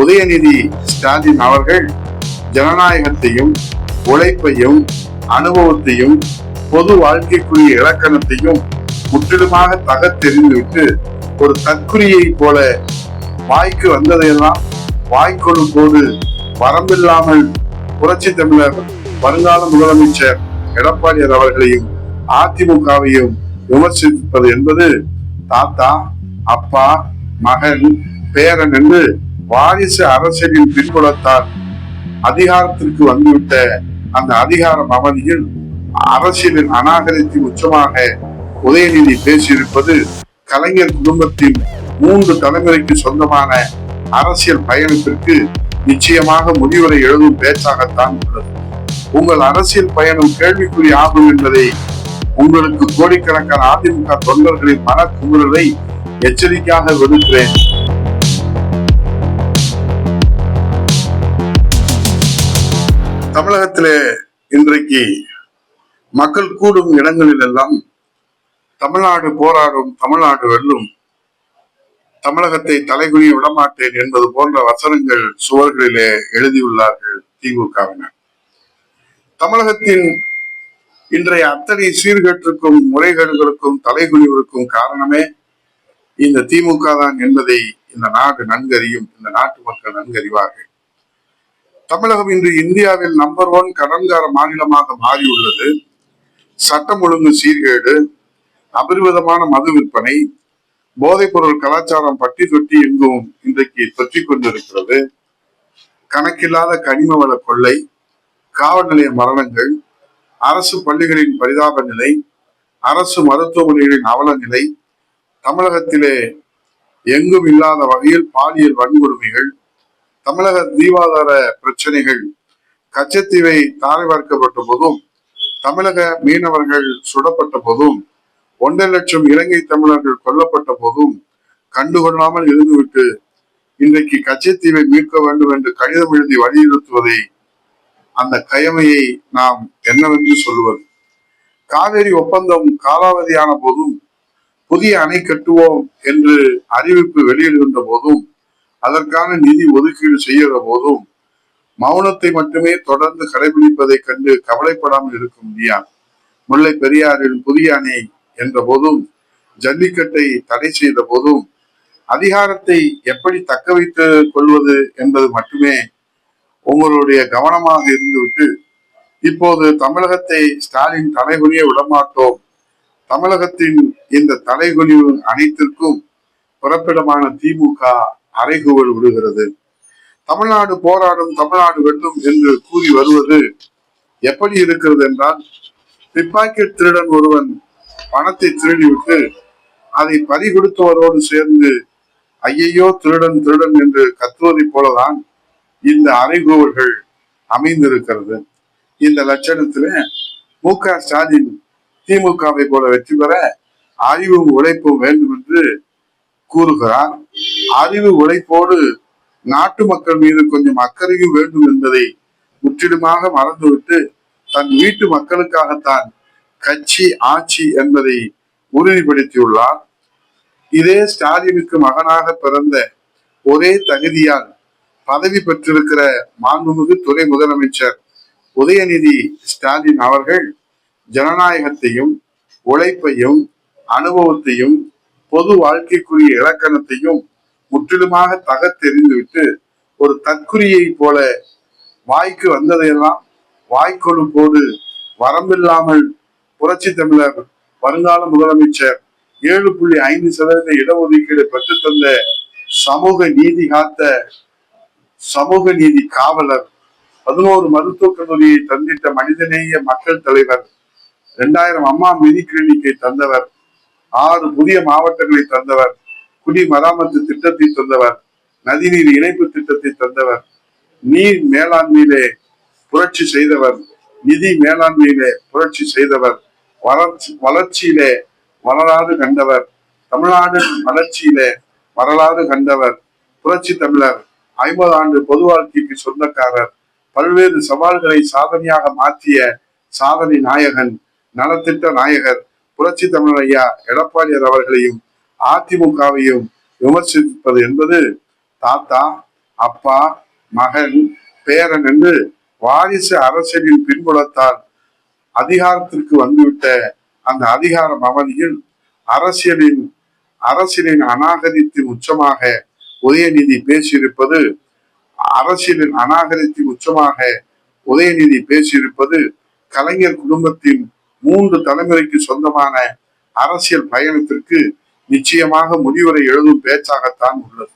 உதயநிதி ஸ்டாலின் அவர்கள் ஜனநாயகத்தையும் உழைப்பையும் அனுபவத்தையும் பொது வாழ்க்கைக்குரிய இலக்கணத்தையும் முற்றிலுமாக தகத்தெறிந்துவிட்டு ஒரு தற்குறியை போல வாய்க்கு வந்ததையெல்லாம் வாய்க்கொடும் போது வரம்பில்லாமல் புரட்சி தமிழர் வருங்கால முதலமைச்சர் எடப்பாடியார் அவர்களையும் அதிமுகவையும் விமர்சிப்பது என்பது தாத்தா அப்பா மகன் பேரன் என்று வாரிசு அரசியலின் பின்புலத்தால் அதிகாரத்திற்கு வந்துவிட்ட அந்த அதிகாரம் அவதியில் அரசியலின் அநாகரித்தின் உச்சமாக உதயநிதி பேசியிருப்பது கலைஞர் குடும்பத்தின் மூன்று தலைமுறைக்கு சொந்தமான அரசியல் பயணத்திற்கு நிச்சயமாக முடிவுரை எழுதும் பேச்சாகத்தான் உள்ளது. உங்கள் அரசியல் பயணம் கேள்விக்குறி ஆகும் என்பதை உங்களுக்கு கோடிக்கணக்கான அதிமுக தொண்டர்களின் மன குமுறலை எச்சரிக்கையாக விடுக்கிறேன் தமிழகத்திலே இன்றைக்கு மக்கள் கூடும் இடங்களில் எல்லாம் தமிழ்நாடு போராடும் தமிழ்நாடு வெல்லும் தமிழகத்தை தலைகுனிய விடமாட்டேன் என்பது போன்ற வசனங்கள் சுவர்களிலே எழுதியுள்ளார்கள் திமுகவினர். தமிழகத்தின் இன்றைய அத்தனை சீர்கேட்டிற்கும் முறைகேடுகளுக்கும் தலைகுனிவிற்கும் காரணமே இந்த திமுக தான் என்பதை இந்த நாடு நன்கறியும் இந்த நாட்டு மக்கள் நன்கறிவார்கள். தமிழகம் இன்று இந்தியாவில் நம்பர் ஒன் கடன்கார மாநிலமாக மாறியுள்ளது. சட்டம் ஒழுங்கு சீர்கேடு அபரிவிதமான மது விற்பனை போதைப்பொருள் கலாச்சாரம் பட்டி தொட்டி எங்கும் இன்றைக்கு தொற்றிக் கொண்டிருக்கிறது. கணக்கில்லாத கனிம வள கொள்ளை காவல் நிலைய மரணங்கள் அரசு பள்ளிகளின் பரிதாப நிலை அரசு மருத்துவமனைகளின் அவல நிலை தமிழகத்திலே எங்கும் இல்லாத வகையில் பாலியல் வன்கொடுமைகள் தமிழக தீவாதார பிரச்சனைகள் கச்சத்தீவை தாரை பார்க்கப்பட்ட போதும் தமிழக மீனவர்கள் சுடப்பட்ட போதும் ஒன்றரை லட்சம் இலங்கை தமிழர்கள் கொல்லப்பட்ட போதும் கண்டுகொள்ளாமல் இருந்துவிட்டு இன்றைக்கு கச்சத்தீவை மீட்க வேண்டும் என்று கடிதம் எழுதி வலியுறுத்துவதை அந்த கயமையை நாம் என்னவென்று சொல்லுவது? காவேரி ஒப்பந்தம் காலாவதியான போதும் புதிய அணை கட்டுவோம் என்று அறிவிப்பு வெளியிடுகின்ற போதும் அதற்கான நிதி ஒதுக்கீடு செய்கிற போதும் மௌனத்தை மட்டுமே தொடர்ந்து கடைபிடிப்பதை கண்டு கவலைப்படாமல் இருக்க முடியாது முல்லை பெரியாரின் புதிய அணை என்ற போதும் ஜல்லிக்கட்டை தடை செய்த போதும் அதிகாரத்தை எப்படி தக்க வைத்துக் கொள்வது என்பது மட்டுமே உங்களுடைய கவனமாக இருந்துவிட்டு இப்போது தமிழகத்தை ஸ்டாலின் தலைகுனிய விடமாட்டோம். தமிழகத்தின் இந்த தலைகுனிவு அனைத்திற்கும் புறப்பிடமான திமுக அறைகூவல் விடுகிறது. தமிழ்நாடு போராடும் தமிழ்நாடு வெல்லும் என்று கூறி வருவது எப்படி இருக்கிறது என்றால் பிப்பாக்கெட் திருடன் ஒருவன் பணத்தை திருடிவிட்டு அதை பறிகொடுத்தவரோடு சேர்ந்து ஐயையோ திருடன் திருடன் என்று கத்துவதைப் போலதான் இந்த அறைகூவல்கள் அமைந்திருக்கிறது. இந்த லட்சணத்திலே மு க ஸ்டாலின் திமுகவை போல வெற்றி பெற அறிவும் உழைப்பும் வேண்டும் என்று கூறுகிறார் அறிவு உழைப்போடு நாட்டு மக்கள் மீது கொஞ்சம் அக்கறையும் வேண்டும் என்பதை முற்றிலுமாக மறந்துவிட்டு தன் வீட்டு மக்களுக்காகத்தான் கட்சி ஆட்சி என்பதை உறுதிப்படுத்தியுள்ளார். இதே ஸ்டாலினுக்கு மகனாக பிறந்த ஒரே தகுதியால் பதவி பெற்றிருக்கிற மாண்புமிகு துறை முதலமைச்சர் உதயநிதி ஸ்டாலின் அவர்கள் ஜனநாயகத்தையும் உழைப்பையும் அனுபவத்தையும் பொது வாழ்க்கைக்குரிய இலக்கணத்தையும் முற்றிலுமாக தகத்தெறிந்துவிட்டு ஒரு தற்குறியை போல வாய்க்கு வந்ததையெல்லாம் வாய்க்கொழு போது வரம்பில்லாமல் புரட்சி தமிழர் வருங்கால முதலமைச்சர் ஏழு புள்ளி ஐந்து சதவீத இடஒதுக்கீடு பெற்றுத்தந்த சமூக நீதி காத்த சமூக நீதி காவலர் பதினோரு மருத்துவக் கல்லூரியை தந்திட்ட மனிதநேய மக்கள் தலைவர் இரண்டாயிரம் அம்மா மினி கிளினிக்கை தந்தவர் ஆறு புதிய மாவட்டங்களை தந்தவர் குடி மராமத்து திட்டத்தை தந்தவர் நதிநீர் இணைப்பு திட்டத்தை தந்தவர் நீர் மேலாண்மையிலே புரட்சி செய்தவர். நிதி மேலாண்மையிலே புரட்சி செய்தவர். வளர்ச்சி வளர்ச்சியிலே வரலாறு கண்டவர். தமிழ்நாடு வளர்ச்சியிலே வரலாறு கண்டவர். புரட்சி தமிழர் ஐம்பது ஆண்டு பொது வாழ்க்கைக்கு சொந்தக்காரர். பல்வேறு சவால்களை சாதனையாக மாற்றிய சாதனை நாயகன் நலத்திட்ட நாயகர். புரட்சி தமிழர் ஐயா எடப்பாடியார் அவர்களையும் அதிமுகவையும் விமர்சிப்பது என்பது தாத்தா அப்பா மகன் பேரன் என்று வாரிசு அரசியலின் பின்புலத்தால் அதிகாரத்திற்கு வந்துவிட்ட அந்த அதிகார அவதியில் அரசியலின் அரசியலின் அநாகரித்தின் உச்சமாக உதயநிதி பேசியிருப்பது அரசியலின் அநாகரித்தின் உச்சமாக உதயநிதி பேசியிருப்பது கலைஞர் குடும்பத்தின் மூன்று தலைமுறைக்கு சொந்தமான அரசியல் பயணத்திற்கு நிச்சயமாக முடிவுரை எழுதும் பேச்சாகத்தான் உள்ளது.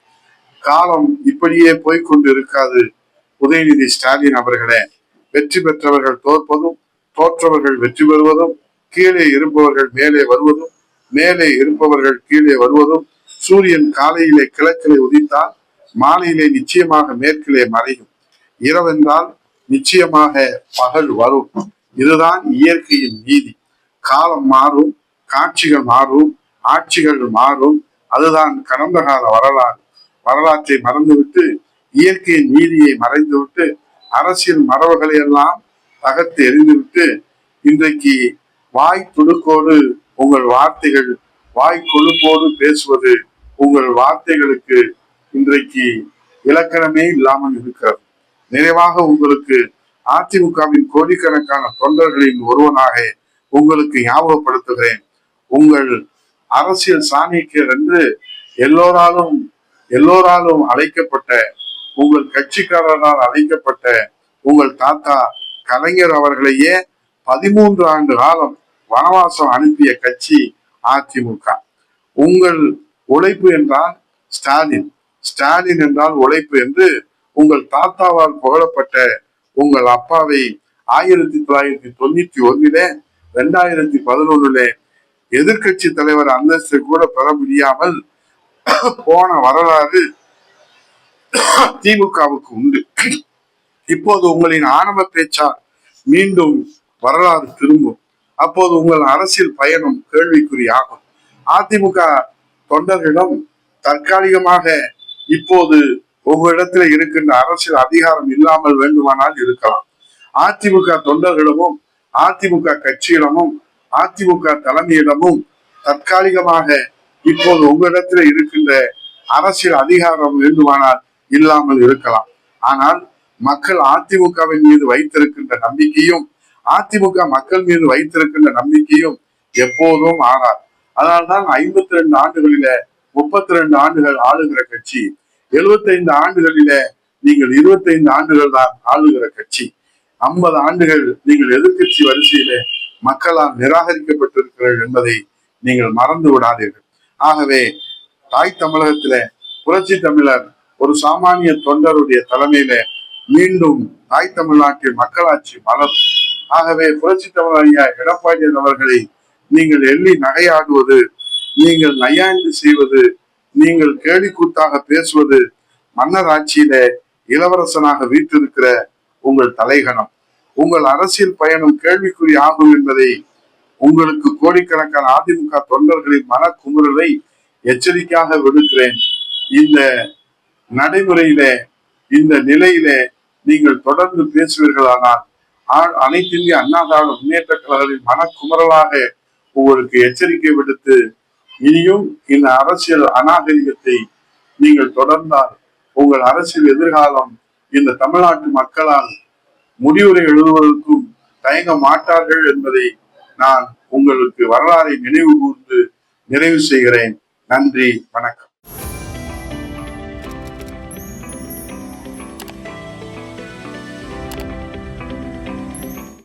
காலம் இப்படியே போய்க்கொண்டு இருக்காது. உதயநிதி ஸ்டாலின் அவர்களே வெற்றி பெற்றவர்கள் தோற்பதும் தோற்றவர்கள் வெற்றி பெறுவதும் கீழே இருப்பவர்கள் மேலே வருவதும் மேலே இருப்பவர்கள் கீழே வருவதும் சூரியன் காலையிலே கிழக்கிலே உதித்தால் மாலையிலே நிச்சயமாக மேற்கிலே மறையும். இரவென்றால் நிச்சயமாக பகல் வரும். இதுதான் இயற்கையின் நீதி. காலம் மாறும் காட்சிகள் மாறும் ஆட்சிகள் மாறும். அதுதான் கடந்த கால வரலாறு. வரலாற்றை மறந்துவிட்டு இயற்கையின் நீதியை மறைந்துவிட்டு அரசியல் மரபுகளை எல்லாம் தகர்த்து எறிந்துவிட்டு இன்றைக்கு வாய் துடுக்கோடு உங்கள் வார்த்தைகள் வாய் கொழுப்போடு பேசுவது உங்கள் வார்த்தைகளுக்கு இன்றைக்கு இலக்கணமே இல்லாமல் இருக்கிறது. நிறைவாக உங்களுக்கு அதிமுகவின் கோடிக்கணக்கான தொண்டர்களின் ஒருவனாக உங்களுக்கு ஞாபகப்படுத்துகிறேன். உங்கள் அரசியல் சாணிக்கியர் என்று எல்லோராலும் எல்லோராலும் அழைக்கப்பட்ட உங்கள் கட்சிக்காரரால் அழைக்கப்பட்ட உங்கள் தாத்தா கலைஞர் அவர்களையே பதிமூன்று ஆண்டு காலம் வனவாசம் அனுப்பிய கட்சி அதிமுக. உங்கள் உழைப்பு என்றால் ஸ்டாலின். ஸ்டாலின் என்றால் உழைப்பு என்று உங்கள் தாத்தாவால் புகழப்பட்ட உங்கள் அப்பாவை ஆயிரத்தி தொள்ளாயிரத்தி தொண்ணூத்தி ஒன்னுல ரெண்டாயிரத்தி பதினொன்னுல எதிர்கட்சி தலைவர் அந்தஸ்து கூட பெற முடியாமல் போன வரலாறு திமுகவுக்கு உண்டு. இப்போது உங்களின் ஆணவ பேச்சா மீண்டும் வரலாறு திரும்பும். அப்போது உங்கள் அரசியல் பயணம் கேள்விக்குறியாகும் அதிமுக தொண்டர்களிடம் தற்காலிகமாக இப்போது ஒவ்வொரு இடத்துல இருக்கின்ற அரசியல் அதிகாரம் இல்லாமல் வேண்டுமானால் இருக்கலாம். அதிமுக தொண்டர்களிடமும் அதிமுக கட்சியிடமும் அதிமுக தலைமையிடமும் தற்காலிகமாக இப்போது உங்களிடத்தில் இருக்கின்ற அரசியல் அதிகாரம் வேண்டுமானால் இல்லாமல் இருக்கலாம். ஆனால் மக்கள் அதிமுகவின் மீது வைத்திருக்கின்ற நம்பிக்கையும் அதிமுக மக்கள் மீது வைத்திருக்கின்ற நம்பிக்கையும் எப்போதும் ஆறார் அதனால்தான் ஐம்பத்தி ரெண்டு ஆண்டுகளில முப்பத்தி ரெண்டு ஆண்டுகள் ஆளுகிற கட்சி எழுபத்தைந்து ஆண்டுகளில நீங்கள் இருபத்தைந்து ஆண்டுகள் தான் ஆளுகிற கட்சி. ஐம்பது ஆண்டுகள் நீங்கள் எதிர்கட்சி வரிசையில மக்களால் நிராகரிக்கப்பட்டிருக்கிறீர்கள் என்பதை நீங்கள் மறந்து விடாதீர்கள். ஆகவே தாய் தமிழகத்தில புரட்சி தமிழர் ஒரு சாமானிய தொண்டருடைய தலைமையில மீண்டும் தாய் தமிழ்நாட்டில் மக்களாட்சி மலரும். ஆகவே புரட்சி தமிழர் ஐயா எடப்பாடியார் அவர்களை நீங்கள் எள்ளி நகையாடுவது நீங்கள் நையாண்டு செய்வது நீங்கள் கேலிக்கூத்தாக பேசுவது மன்னர் ஆட்சியில இளவரசனாக வீட்டிருக்கிற உங்கள் தலைகணம். உங்கள் அரசியல் பயணம் கேள்விக்குறி ஆகும் என்பதை உங்களுக்கு கோடிக்கணக்கான அதிமுக தொண்டர்களின் மனக்குமுறலை எச்சரிக்கையாக விடுக்கிறேன். இந்த நடைமுறையில இந்த நிலையில நீங்கள் தொடர்ந்து பேசுவீர்களானால் அனைத்திந்திய அனைத்து அண்ணா திராவிட முன்னேற்ற கழகத்தின் மனக்குமரலாக உங்களுக்கு எச்சரிக்கை விடுத்து இனியும் இந்த அரசியல் அநாகரிகத்தை நீங்கள் தொடர்ந்தால் உங்கள் அரசியல் எதிர்காலம் இந்த தமிழ்நாட்டு மக்களால் முடிவுரை எழுதுவதற்கும் தயங்க மாட்டார்கள் என்பதை நான் உங்களுக்கு வரலாறை நினைவு கூர்ந்து நிறைவு செய்கிறேன். நன்றி வணக்கம்.